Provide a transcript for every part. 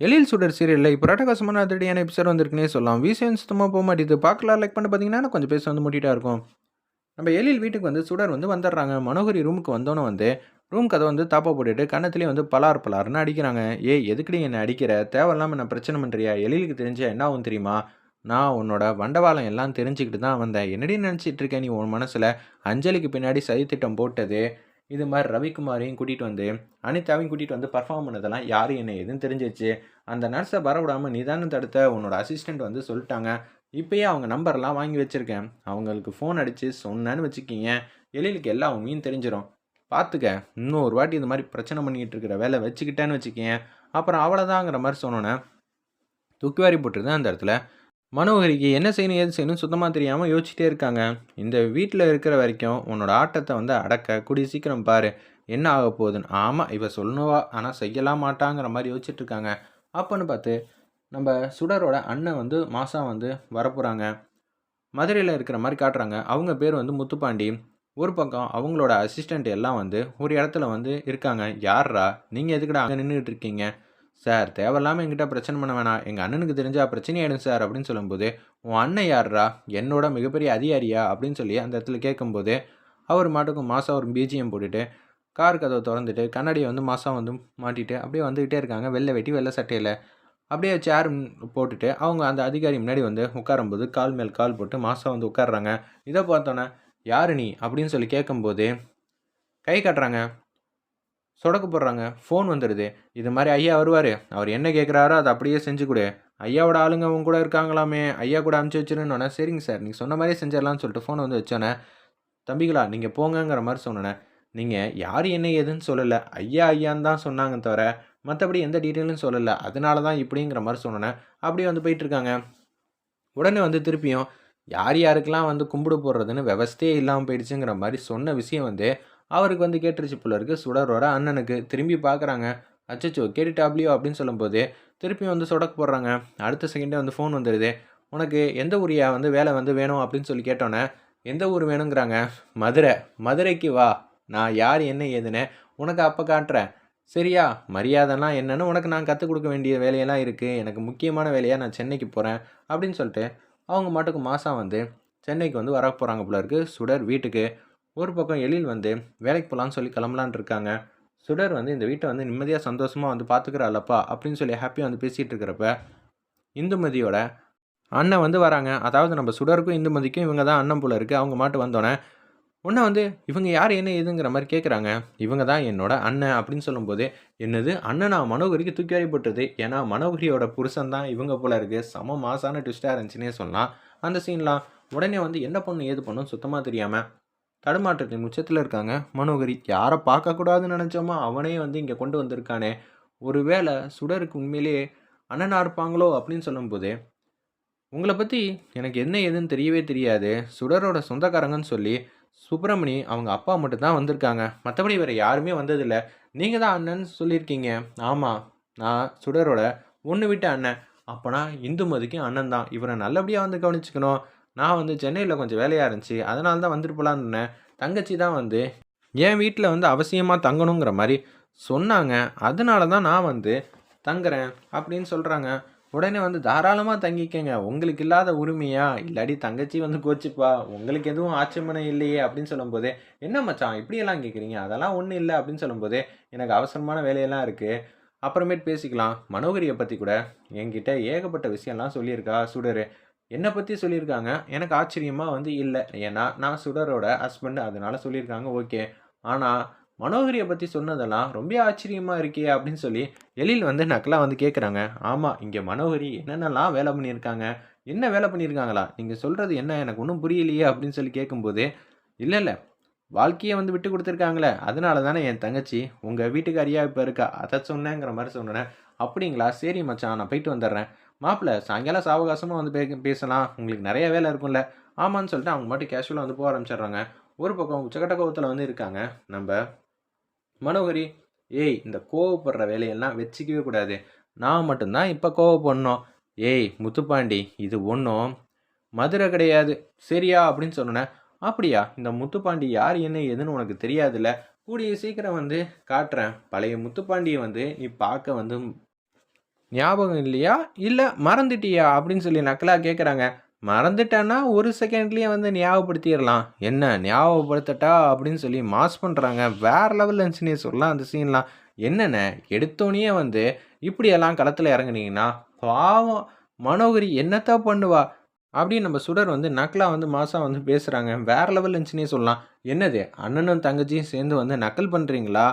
எழில் சுடர் சீரியலில் இப்போ ரட்டகாசமான அதிரடியான எபிசோட் வந்திருக்குனே சொல்லலாம். வீசியம் சுத்தமாக போக மாட்டேது. பார்க்கலாம் லைக் பண்ணி பார்த்தீங்கன்னா கொஞ்சம் பேச வந்து முட்டிட்டா இருக்கும். நம்ம எழில் வீட்டுக்கு வந்து சுடர் வந்து வந்துடுறாங்க. மனோகரி ரூமுக்கு வந்தோன்னே வந்து ரூம் கதை வந்து தாப்பா போட்டுட்டு கன்னத்துலேயே வந்து பலார் பலார்னு அடிக்கிறாங்க. ஏய் எதுக்குடி என்னை அடிக்கிற? தேவையில்லாமல் என்ன பிரச்சனை பண்ணுறியா எழிலுக்கு தெரிஞ்சா என்ன ஆகும் தெரியுமா? நான் உன்னோட வண்டவாளம் எல்லாம் தெரிஞ்சுக்கிட்டு தான் வந்தேன். என்னடி நினச்சிட்டு இருக்கேன் நீ உன் மனசில்? அஞ்சலிக்கு பின்னாடி சதித்திட்டம் போட்டது. இது மாதிரி ரவிக்குமாரையும் கூட்டிகிட்டு வந்து அனிதாவையும் கூட்டிகிட்டு வந்து பர்ஃபார்ம் பண்ணதெல்லாம் யார் என்ன எதுன்னு தெரிஞ்சிச்சு. அந்த நர்ஸை வரவிடாமல் நிதானம் தடுத்த உன்னோட அசிஸ்டண்ட் வந்து சொல்லிட்டாங்க. இப்போயே அவங்க நம்பர்லாம் வாங்கி வச்சுருக்கேன். அவங்களுக்கு ஃபோன் அடித்து சொன்னேன்னு வச்சுக்கிங்க. எழிலுக்கு எல்லா உண்மையும் தெரிஞ்சிடும் பார்த்துக்க இன்னொரு வாட்டி இந்த மாதிரி பிரச்சனை பண்ணிக்கிட்டு இருக்கிற வேலை வச்சுக்கிட்டேன்னு வச்சுக்கேன் அப்புறம் அவ்வளோதாங்கிற மாதிரி சொன்னோன்னே தூக்கிவாரி போட்டுருந்தேன் அந்த இடத்துல. மனோகரிக்கு என்ன செய்யணும் ஏது செய்யணும் சுத்தமாக தெரியாமல் யோசிச்சுட்டே இருக்காங்க. இந்த வீட்டில் இருக்கிற வரைக்கும் உன்னோட ஆட்டத்தை வந்து அடக்க கூடிய சீக்கிரம் பாரு. என்ன ஆக போகுதுன்னு? ஆமாம் இவ சொல்லணுவா ஆனால் செய்யலாம் மாட்டாங்கிற மாதிரி யோசிச்சுட்டு இருக்காங்க. அப்போன்னு பார்த்து நம்ம சுடரோட அண்ணன் வந்து மாதம் வந்து வரப்போகிறாங்க மதுரையில் இருக்கிற மாதிரி காட்டுறாங்க. அவங்க பேர் வந்து முத்துப்பாண்டி. ஒரு பக்கம் அவங்களோட அசிஸ்டண்ட் எல்லாம் வந்து ஒரு இடத்துல வந்து இருக்காங்க. யார்ரா நீங்கள் எதுக்குடா அங்கே நின்றுட்டு இருக்கீங்க? சார் தேவையில்லாமல் எங்கிட்ட பிரச்சனை பண்ண வேணாம். எங்கள் அண்ணனுக்கு தெரிஞ்சால் பிரச்சனை ஆயிடும் சார் அப்படின்னு சொல்லும்போது உன் அண்ணன் யார்ரா என்னோட மிகப்பெரிய அதிகாரியா? அப்படின்னு சொல்லி அந்த இடத்துல கேட்கும்போது அவர் மாட்டுக்கும் மாதம் ஒரு பிஜிஎம் போட்டுட்டு கார் கதவை திறந்துட்டு கண்ணாடியை வந்து மாதம் வந்து மாட்டிட்டு அப்படியே வந்துக்கிட்டே இருக்காங்க வெள்ளை வெட்டி வெள்ளை சட்டையில். அப்படியே சேர் போட்டுட்டு அவங்க அந்த அதிகாரி முன்னாடி வந்து உட்காரும்போது கால் மேல் கால் போட்டு மாதம் வந்து உட்காடுறாங்க இதை பார்த்தோன்னே யாரு நீ? அப்படின்னு சொல்லி கேட்கும்போது கை காட்டுறாங்க. சொடக்கு போடுறாங்க ஃபோன் வந்துடுது இது மாதிரி ஐயா வருவார். அவர் என்ன கேட்குறாரோ அதை அப்படியே செஞ்சு கொடு. ஐயாவோட ஆளுங்க அவங்க கூட இருக்காங்களாமே. ஐயா கூட அமுச்சு வச்சிருந்தோன்னே சரிங்க சார். நீங்கள் சொன்ன மாதிரியே செஞ்சிடலாம்னு சொல்லிட்டு ஃபோன் வந்து வச்சோன்னே தம்பிகளா நீங்கள் போங்கங்கிற மாதிரி சொன்னேன் நீங்கள் யார் என்ன ஏதுன்னு சொல்லலை. ஐயா ஐயான்னு தான் சொன்னாங்க தவிர மற்றபடி எந்த டீட்டெயிலும் சொல்லலை. அதனால தான் இப்படிங்கிற மாதிரி சொன்னேன் அப்படியே வந்து போயிட்டுருக்காங்க உடனே வந்து திருப்பியும் யார் யாருக்கெல்லாம் வந்து கும்பிடு போடுறதுன்னு விவஸ்தையே இல்லாமல் போயிடுச்சுங்கிற மாதிரி சொன்ன விஷயம் வந்து அவருக்கு வந்து கேட்டுருச்சு போல இருக்கு. சுடரோட அண்ணனுக்கு திரும்பி பார்க்குறாங்க அச்சச்சோ கேட்டுட்டாப்லியோ அப்படின்னு சொல்லும்போது திருப்பி வந்து சொடக்கு போடுறாங்க. அடுத்த செகண்டே வந்து ஃபோன் வந்துடுது உனக்கு எந்த ஊரியா வந்து வேலை வந்து வேணும் அப்படின்னு சொல்லி கேட்டோன்னே எந்த ஊர் வேணுங்கிறாங்க? மதுரை. மதுரைக்கு வா. நான் யார் என்ன ஏதுன்னு உனக்கு அப்போ காட்டுறேன். சரியா மரியாதைலாம் என்னென்னு உனக்கு நான் கற்றுக் கொடுக்க வேண்டிய வேலையெல்லாம் இருக்குது எனக்கு முக்கியமான வேலையாக நான் சென்னைக்கு போகிறேன் அப்படின்னு சொல்லிட்டு அவங்க மாட்டுக்கு மாதம் வந்து சென்னைக்கு வந்து வர போகிறாங்க போல இருக்குது சுடர் வீட்டுக்கு ஒரு பக்கம் எழில் வந்து வேலைக்கு போகலான்னு சொல்லி கிளம்பலான் இருக்காங்க. சுடர் வந்து இந்த வீட்டை வந்து நிம்மதியாக சந்தோஷமாக வந்து பார்த்துக்கிறாளப்பா அப்படின்னு சொல்லி ஹாப்பியாக வந்து பேசிகிட்டு இருக்கிறப்ப இந்துமதியோட அண்ணன் வந்து வராங்க. அதாவது நம்ம சுடருக்கும் இந்துமதிக்கும் இவங்க தான் அண்ணன் போல இருக்குது அவங்க மாட்டு வந்தோடனே உன்னை வந்து இவங்க யார் என்ன ஏதுங்கிற மாதிரி கேட்குறாங்க இவங்க தான் என்னோட அண்ணன் அப்படின்னு சொல்லும்போது என்னது? அண்ணன் நான் மனோகரிக்கு தூக்கி வரைப்பட்டது ஏன்னா மனோகரியோட புருஷன் தான் இவங்க போல இருக்குது செம மாசான ட்விஸ்டாக இருந்துச்சுன்னே சொல்லலாம். அந்த சீன்லாம் உடனே வந்து என்ன பண்ணும் ஏது பண்ணும் சுத்தமாக தெரியாமல் தடுமாற்றத்தின் உச்சத்தில் இருக்காங்க. மனோகரி யாரை பார்க்கக்கூடாதுன்னு நினச்சோமோ அவனே வந்து இங்கே கொண்டு வந்திருக்கானே. ஒருவேளை சுடருக்கு உண்மையிலேயே அண்ணனாக இருப்பாங்களோ அப்படின்னு சொல்லும்போது உங்களை பற்றி எனக்கு என்ன ஏதுன்னு தெரியவே தெரியாது. சுடரோட சொந்தக்காரங்கன்னு சொல்லி சுப்பிரமணி அவங்க அப்பா மட்டும்தான் வந்திருக்காங்க. மற்றபடி வேறு யாருமே வந்ததில்லை. நீங்கள் தான் அண்ணன் சொல்லியிருக்கீங்க. ஆமாம் நான் சுடரோட ஒன்று விட்ட அண்ணன். அப்போனா இந்துமதிக்கும் அண்ணன் தான். இவரை நல்லபடியாக வந்து கவனிச்சுக்கணும். நான் வந்து சென்னையில் கொஞ்சம் வேலையாக இருந்துச்சு. அதனால தான் வந்துட்டு போகலான்னு இருந்தேன். தங்கச்சி தான் வந்து என் வீட்டில் வந்து அவசியமாக தங்கணுங்கிற மாதிரி சொன்னாங்க. அதனால தான் நான் வந்து தங்குறேன் அப்படின்னு சொல்கிறாங்க உடனே வந்து தாராளமாக தங்கிக்கங்க. உங்களுக்கு இல்லாத உரிமையா? இல்லாடி தங்கச்சி வந்து கோச்சிப்பா. உங்களுக்கு எதுவும் ஆட்சேபனை இல்லையே அப்படின்னு சொல்லும்போது என்ன மச்சான் இப்படியெல்லாம் கேட்குறீங்க அதெல்லாம் ஒன்றும் இல்லை அப்படின்னு சொல்லும்போது எனக்கு அவசரமான வேலையெல்லாம் இருக்குது அப்புறமேட்டு பேசிக்கலாம். மனோகரியை பற்றி கூட என்கிட்ட ஏகப்பட்ட விஷயம்லாம் சொல்லியிருக்கா சுடரு. என்னை பற்றி சொல்லியிருக்காங்க. எனக்கு ஆச்சரியமாக வந்து இல்லை. ஏன்னா நான் சுடரோட ஹஸ்பண்ட் அதனால் சொல்லியிருக்காங்க ஓகே ஆனால் மனோகரியை பற்றி சொன்னதெல்லாம் ரொம்ப ஆச்சரியமாக இருக்கே அப்படின்னு சொல்லி எழில் வந்து நக்கலாக வந்து கேட்குறாங்க ஆமாம் இங்கே மனோகரி என்னென்னலாம் வேலை பண்ணியிருக்காங்க? என்ன வேலை பண்ணியிருக்காங்களா? நீங்கள் சொல்கிறது என்ன? எனக்கு ஒன்றும் புரியலையே அப்படின்னு சொல்லி கேட்கும்போது இல்லை இல்லை. வாழ்க்கையை வந்து விட்டு கொடுத்துருக்காங்களே. அதனால தானே என் தங்கச்சி உங்கள் வீட்டுக்காரியா இப்போ இருக்கா? அதை சொன்னேங்கிற மாதிரி சொன்னேன். அப்படிங்களா? சரி மச்சான். நான் போயிட்டு வந்துடுறேன். மாப்பிள்ளை சாயங்காலம் சாவகாசமாக வந்து பே பேசலாம். உங்களுக்கு நிறைய வேலை இருக்கும்ல. ஆமான்னு சொல்லிட்டு அவங்க மட்டும் கேஷுவலாக வந்து போக ஆரம்பிச்சிடுறாங்க. ஒரு பக்கம் உச்சக்கட்ட கோவத்தில் வந்து இருக்காங்க. நம்ம மனோகரி ஏய் இந்த கோவப்படுற வேலையெல்லாம் வச்சுக்கவே கூடாது. நான் மட்டும்தான் இப்போ கோவப்படணும். ஏய் முத்துப்பாண்டி இது ஒன்றும் மதுரை கிடையாது. சரியா? அப்படின்னு சொன்னேன் அப்படியா? இந்த முத்துப்பாண்டி யார் என்ன ஏதுன்னு உனக்கு தெரியாதுல்ல. கூடிய சீக்கிரம் வந்து காட்டுறேன். பழைய முத்துப்பாண்டியை வந்து நீ பார்க்க வந்து ஞாபகம் இல்லையா? இல்லை மறந்துட்டியா? அப்படின்னு சொல்லி நக்கலாக கேட்குறாங்க மறந்துட்டேன்னா ஒரு செகண்ட்லேயே வந்து ஞாபகப்படுத்திடலாம். என்ன ஞாபகப்படுத்தட்டா? அப்படின்னு சொல்லி மாஸ் பண்ணுறாங்க வேறு லெவலில் இருந்துச்சுன்னே சொல்லலாம் அந்த சீன்லாம் என்னென்ன? எடுத்தோடனே வந்து இப்படியெல்லாம் களத்தில் இறங்குனீங்கன்னா பாவம். மனோகரி என்னத்தான் பண்ணுவா? அப்படின்னு நம்ம சுடர் வந்து நக்கலா வந்து மாசா வந்து பேசுகிறாங்க வேற லெவல் இருந்துச்சுன்னே சொல்லலாம். என்னது? அண்ணனும் தங்கச்சியும் சேர்ந்து வந்து நக்கல் பண்ணுறீங்களா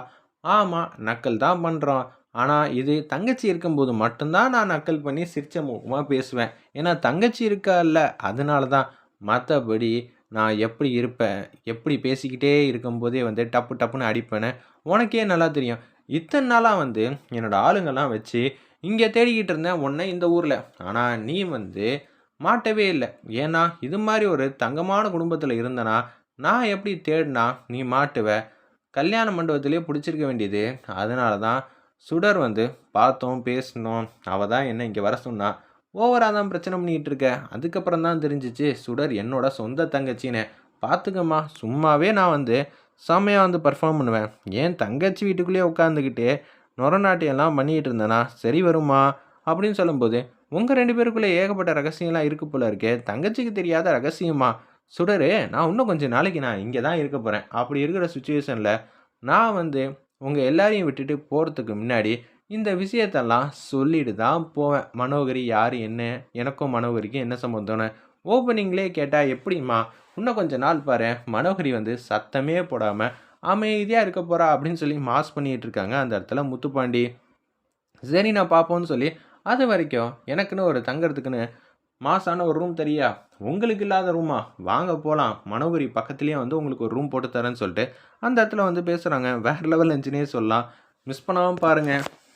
ஆமாம் நக்கல் தான் பண்ணுறோம் ஆனால் இது தங்கச்சி இருக்கும்போது மட்டும்தான் நான் நக்கல் பண்ணி சிரிச்ச முகமாக பேசுவேன். ஏன்னா தங்கச்சி இருக்கால்ல அதனால தான் மற்றபடி நான் எப்படி இருப்பேன் எப்படி பேசிக்கிட்டே இருக்கும்போதே வந்து டப்பு டப்புன்னு அடிப்பேன்னு உனக்கே நல்லா தெரியும். இத்தனை நாளாக வந்து என்னோட ஆளுங்கெல்லாம் வச்சு இங்கே தேடிக்கிட்டு இருந்தேன் உன்னை இந்த ஊரில். ஆனால் நீ வந்து மாட்டவே இல்லை. ஏன்னா இது மாதிரி ஒரு தங்கமான குடும்பத்தில் இருந்தனா நான் எப்படி தேடினா நீ மாட்டுவ. கல்யாண மண்டபத்திலே பிடிச்சிருக்க வேண்டியது. அதனால தான் சுடர் வந்து பார்த்தோம் பேசினோம். அவள் தான் என்ன இங்கே வர சொன்னா ஓவராக தான் பிரச்சனை பண்ணிகிட்டு இருக்க. அதுக்கப்புறம் தான் தெரிஞ்சிச்சு சுடர் என்னோட சொந்த தங்கச்சின்னு. பார்த்துக்கம்மா சும்மாவே நான் வந்து செம்மையாக வந்து பர்ஃபார்ம் பண்ணுவேன். ஏன் தங்கச்சி வீட்டுக்குள்ளேயே உட்காந்துக்கிட்டு நொரநாட்டியெல்லாம் பண்ணிகிட்டு இருந்தேனா? சரி வருமா அப்படின்னு சொல்லும்போது உங்கள் ரெண்டு பேருக்குள்ளே ஏகப்பட்ட ரகசியம்லாம் இருக்குது போல இருக்கே. தங்கச்சிக்கு தெரியாத ரகசியமா சுடரு நான் இன்னும் கொஞ்சம் நாளைக்கு நான் இங்கே தான் இருக்க போகிறேன் அப்படி இருக்கிற சுச்சுவேஷனில் நான் வந்து உங்கள் எல்லாரையும் விட்டுட்டு போகிறதுக்கு முன்னாடி இந்த விஷயத்தெல்லாம் சொல்லிட்டு தான் போவேன். மனோகரி யார் என்ன? எனக்கும் மனோகரிக்கும் என்ன சம்மந்தம்னு ஓப்பனிங்லேயே கேட்டால் எப்படிம்மா? இன்னும் கொஞ்ச நாள் பாரு. மனோகரி வந்து சத்தமே போடாமல் அமைதியாக இருக்க போகிறா அப்படின்னு சொல்லி மாஸ் பண்ணிகிட்டு இருக்காங்க அந்த இடத்துல முத்துப்பாண்டி. சரி நான் பார்ப்போன்னு சொல்லி அது வரைக்கும் எனக்குன்னு ஒரு தங்கிறதுக்குன்னு மாசான ஒரு ரூம் தெரியா உங்களுக்கு இல்லாத ரூமா வாங்க போகலாம் மனோகரி பக்கத்துலேயே வந்து உங்களுக்கு ஒரு ரூம் போட்டு தரேன்னு சொல்லிட்டு அந்த இடத்துல வந்து பேசுகிறாங்க வேறு லெவல் இன்ஜினியர் சொல்லலாம். மிஸ் பண்ணாமல் பாருங்கள்